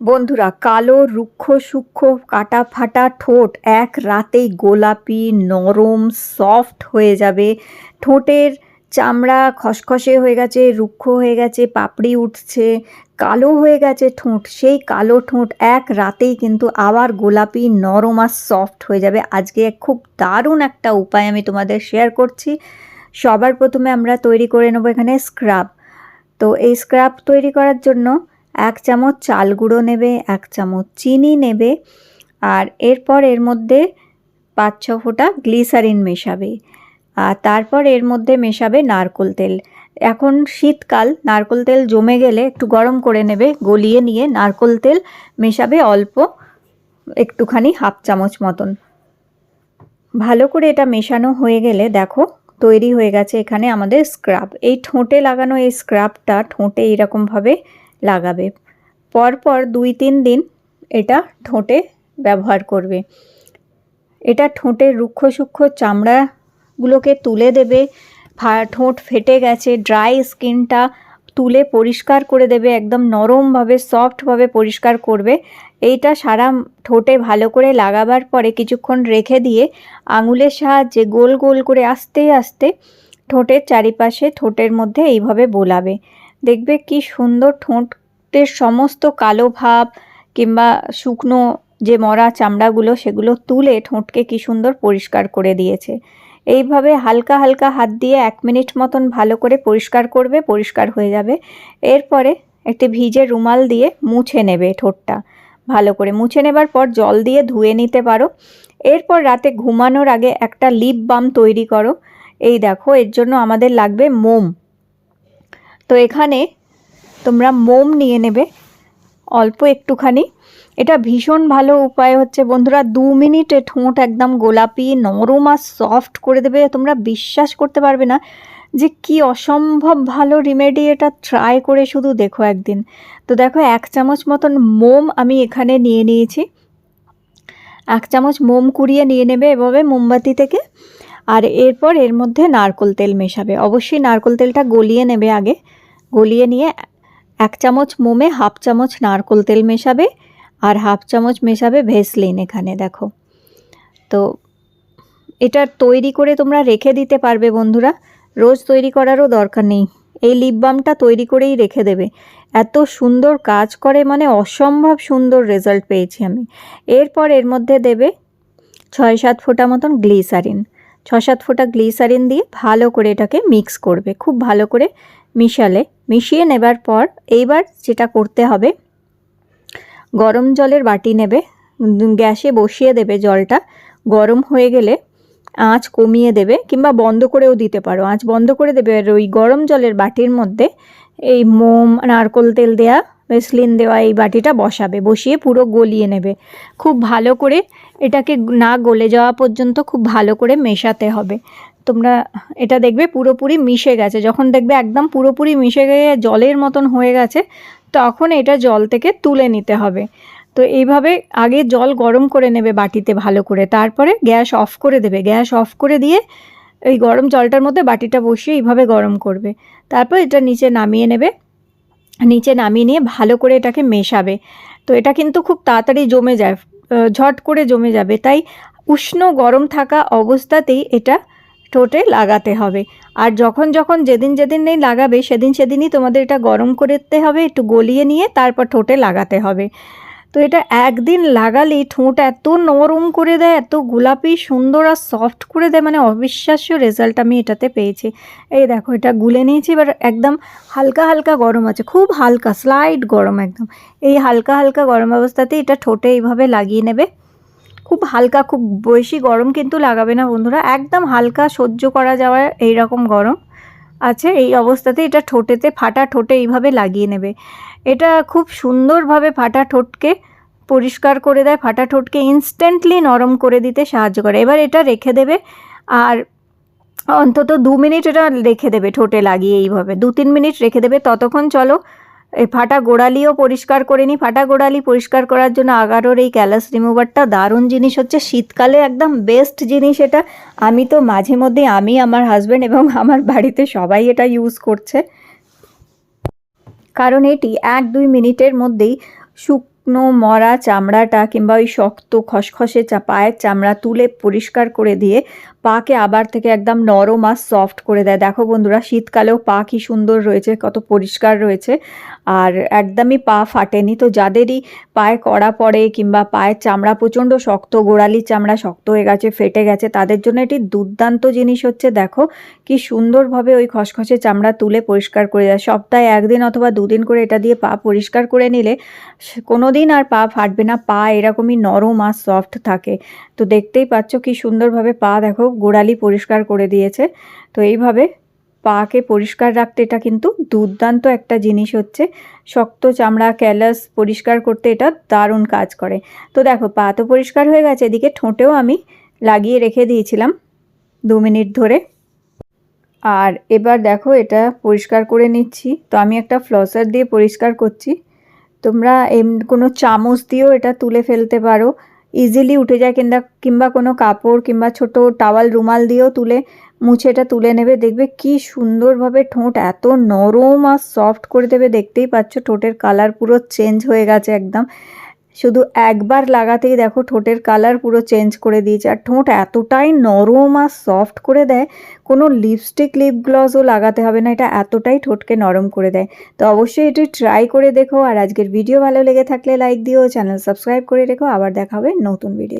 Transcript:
বন্ধুরা, কালো, রুক্ষ, সূক্ষ্ম কাটা ফাটা ঠোঁট এক রাতেই গোলাপি, নরম সফট হয়ে যাবে। ঠোঁটের চামড়া খসখসে হয়ে গেছে, রুক্ষ হয়ে গেছে, পাপড়ি উঠছে, কালো হয়ে গেছে ঠোঁট। সেই কালো ঠোঁট এক রাতেই কিন্তু আবার গোলাপি, নরম আর সফট হয়ে যাবে। আজকে খুব দারুণ একটা উপায় আমি তোমাদের শেয়ার করছি। সবার প্রথমে আমরা তৈরি করে নেব এখানে স্ক্রাব তো এই স্ক্রাব তৈরি করার জন্য এক চামচ চাল গুঁড়ো নেবে, এক চামচ চিনি নেবে আর এরপর এর মধ্যে পাঁচ, ছ ফোঁটা গ্লিসারিন মেশাবে আর তারপর এর মধ্যে মেশাবে নারকোল তেল। এখন শীতকাল, নারকোল তেল জমে গেলে একটু গরম করে নেবে, গলিয়ে নিয়ে নারকোল তেল মেশাবে অল্প একটুখানি হাফ চামচ মতন। ভালো করে এটা মেশানো হয়ে গেলে দেখো তৈরি হয়ে গেছে এখানে আমাদের স্ক্রাব। এই ঠোঁটে লাগানো এই স্ক্রাবটা ঠোঁটে এইরকমভাবে লাগাবে। পরপর দুই তিন দিন এটা ঠোঁটে ব্যবহার করবে। এটা ঠোঁটের রুক্ষ সূক্ষ্ম চামড়াগুলোকে তুলে দেবে ঠোঁট ফেটে গেছে, ড্রাই স্কিনটা তুলে পরিষ্কার করে দেবে, একদম নরমভাবে, সফটভাবে পরিষ্কার করবে। এইটা সারা ঠোঁটে ভালো করে লাগাবার পরে কিছুক্ষণ রেখে দিয়ে আঙুলের সাহায্যে গোল গোল করে আস্তে আস্তে ঠোঁটের চারিপাশে ঠোঁটের মধ্যে এইভাবে বোলাবে। দেখবে কি সুন্দর ঠোঁটের সমস্ত কালো ভাব কিংবা শুকনো যে মরা চামড়াগুলো, সেগুলো তুলে ঠোঁটকে কি সুন্দর পরিষ্কার করে দিয়েছে। এইভাবে হালকা হালকা হাত দিয়ে এক মিনিট মতন ভালো করে পরিষ্কার করবে, পরিষ্কার হয়ে যাবে। এরপরে একটি ভিজে রুমাল দিয়ে মুছে নেবে ঠোঁটটা। ভালো করে মুছে নেবার পর জল দিয়ে ধুয়ে নিতে পারো। এরপর রাতে ঘুমানোর আগে একটা লিপ বাম তৈরি করো। এই দেখো, এর জন্য আমাদের লাগবে মোম। তো এখানে তোমরা মোম নিয়ে নেবে, অল্প একটুখানি। এটা ভীষণ ভালো উপায় হচ্ছে বন্ধুরা, দু মিনিটে ঠোঁট একদম গোলাপি, নরম আর সফট করে দেবে, তোমরা বিশ্বাস করতে পারবে না যে কি অসম্ভব ভালো রিমেডি এটা। ট্রাই করে শুধু দেখো একদিন। তো দেখো, এক চামচ মতন মোম আমি এখানে নিয়ে নিয়েছি। এক চামচ মোম কুড়িয়ে নিয়ে নেবে এভাবে মোমবাতি থেকে। আর এরপর এর মধ্যে নারকোল তেল মেশাবে। অবশ্যই নারকোল তেলটা গলিয়ে নেবে আগে। গলিয়ে নিয়ে এক চামচ মোমে, হাফ চামচ নারকোল তেল মেশাবে আর হাফ চামচ মেশাবে ভেসলিন এখানে, দেখো। তো এটা তৈরি করে তোমরা রেখে দিতে পারবে বন্ধুরা। রোজ তৈরি করারও দরকার নেই। এই লিপ বামটা তৈরি করেই রেখে দেবে। এত সুন্দর কাজ করে মানে অসম্ভব সুন্দর রেজাল্ট পেয়েছি আমি। এরপর এর মধ্যে দেবে ছয় সাত ফোঁটা মতন গ্লিসারিন ছ সাত ফোঁটা গ্লিসারিন দিয়ে ভালো করে এটাকে মিক্স করবে, খুব ভালো করে মিশালে। মিশিয়ে নেবার পর এইবার যেটা করতে হবে, গরম জলের বাটি নেবে গ্যাসে বসিয়ে দেবে জলটা। গরম হয়ে গেলে আঁচ কমিয়ে দেবে কিংবা বন্ধ করেও দিতে পারো। আঁচ বন্ধ করে দেবে আর ওই গরম জলের বাটির মধ্যে এই মোম, নারকোল তেল দেয়া ভেসলিন দেওয়া এই বাটিটা বসাবে, বসিয়ে পুরো গলিয়ে নেবে। খুব ভালো করে এটাকে না গলে যাওয়া পর্যন্ত খুব ভালো করে মেশাতে হবে। তোমরা এটা দেখবে পুরোপুরি মিশে গেছে। যখন দেখবে একদম পুরোপুরি মিশে গিয়ে জলের মতন হয়ে গেছে, তখন এটা জল থেকে তুলে নিতে হবে। তো এইভাবে আগে জল গরম করে নেবে বাটিতে ভালো করে। তারপরে গ্যাস অফ করে দেবে। গ্যাস অফ করে দিয়ে এই গরম জলটার মধ্যে বাটিটা বসিয়ে এইভাবে গরম করবে। তারপর এটা নিচে নামিয়ে নেবে। নিচে নামিয়ে নিয়ে ভালো করে এটাকে মেশাবে। তো এটা কিন্তু খুব তাড়াতাড়ি জমে যায় ঝট করে জমে যাবে। তাই উষ্ণ গরম থাকা অবস্থাতেই এটা ঠোঁটে লাগাতে হবে। আর যখন যখন যেদিন যেদিন নেই লাগাবে, সেদিন সেদিনই তোমাদের এটা গরম করতে হবে, একটু গলিয়ে নিয়ে তারপর ঠোঁটে লাগাতে হবে। তো এটা একদিন লাগালেই ঠোঁট এত নরম করে দেয়, এত গোলাপি সুন্দর আর সফট করে দেয় মানে অবিশ্বাস্য রেজাল্ট আমি এটাতে পেয়েছি। এই দেখো, এটা গুলে নিয়েছি, এবার একদম হালকা হালকা গরম আছে, খুব হালকা স্লাইড গরম একদম। এই হালকা হালকা গরম অবস্থাতে এটা ঠোঁটে এইভাবে লাগিয়ে নেবে। খুব হালকা, খুব বেশি গরম কিন্তু লাগাবে না বন্ধুরা, একদম হালকা সহ্য করা যাওয়া এই রকম গরম আছে, এই অবস্থাতে এটা ঠোঁটেতে, ফাটা ঠোঁটে এইভাবে লাগিয়ে নেবে। এটা খুব সুন্দরভাবে ফাটা ঠোঁটকে পরিষ্কার করে দেয়, ফাটা ঠোঁটকে ইনস্ট্যান্টলি নরম করে দিতে সাহায্য করে। এবার এটা রেখে দেবে আর অন্তত দু মিনিট এটা রেখে দেবে ঠোঁটে লাগিয়ে এইভাবে। দু তিন মিনিট রেখে দেবে, ততক্ষণ চলো এই ফাটা গোড়ালিও পরিষ্কার করে নিই। ফাটা গোড়ালি পরিষ্কার করার জন্য আগারোর এই ক্যালাস রিমুভারটা দারুণ জিনিস হচ্ছে। শীতকালে একদম বেস্ট জিনিস এটা। আমি তো মাঝে মধ্যে আমি, আমার হাজব্যান্ড এবং আমার বাড়িতে সবাই এটা ইউজ করছে। কারণ এটি এক দুই মিনিটের মধ্যেই শুকনো মরা চামড়াটা কিংবা ওই শক্ত খসখসে চা পায়ের চামড়া তুলে পরিষ্কার করে দিয়ে পাকে আবার থেকে একদম নরম আর সফট করে দেয়। দেখো বন্ধুরা, শীতকালেও পা কি সুন্দর রয়েছে, কত পরিষ্কার রয়েছে। আর একদমই পা ফাটেনি। তো যাদেরই পায়ে কড়া পড়ে কিংবা পায়ের চামড়া প্রচণ্ড শক্ত গোড়ালির চামড়া শক্ত হয়ে গেছে, ফেটে গেছে, তাদের জন্য এটি দুর্দান্ত জিনিস হচ্ছে, দেখো কি সুন্দরভাবে ওই খসখসে চামড়া তুলে পরিষ্কার করে দেয়। সপ্তাহে একদিন অথবা দুদিন করে এটা দিয়ে পা পরিষ্কার করে নিলে কোনো দিন আর পা ফাটবে না, পা এরকমই নরম আর সফট থাকে। তো দেখতেই পাচ্ছ কি সুন্দরভাবে পা, দেখো গোড়ালি পরিষ্কার করে দিয়েছে। তো এইভাবে পাকে পরিষ্কার রাখতে এটা কিন্তু দুর্দান্ত একটা জিনিস হচ্ছে। শক্ত চামড়া, ক্যালাস পরিষ্কার করতে এটা দারুণ কাজ করে। তো দেখো, পা তো পরিষ্কার হয়ে গেছে, এদিকে ঠোঁটেও আমি লাগিয়ে রেখে দিয়েছিলাম দু মিনিট ধরে। আর এবার দেখো, এটা পরিষ্কার করে নিচ্ছি। তো আমি একটা ফ্লসার দিয়ে পরিষ্কার করছি। তোমরা এম, কোনো চামচ দিয়েও এটা তুলে ফেলতে পারো। ইজিলি উঠে যায়, কিংবা কিংবা কোনো কাপড়, কিংবা ছোট টাওয়াল রুমাল দিয়েও তুলে, মুছে এটা তুলে নেবে। দেখবে কি সুন্দরভাবে ঠোঁট এত নরম আর সফট করে দেবে। দেখতেই পাচ্ছ ঠোঁটের কালার পুরো চেঞ্জ হয়ে গেছে একদম। শুধু একবার লাগাতেই দেখো ঠোঁটের কালার পুরো চেঞ্জ করে দিয়েছে। আর ঠোঁট এতটাই নরম আর সফট করে দেয়, কোনো লিপস্টিক লিপ গ্লসও লাগাতে হবে না, এটা এতটাই ঠোঁটকে নরম করে দেয়। তো অবশ্যই এটি ট্রাই করে দেখো, আর আজকের ভিডিও ভালো লেগে থাকলে লাইক দিও চ্যানেল সাবস্ক্রাইব করে রেখো, আবার দেখা হবে নতুন ভিডিও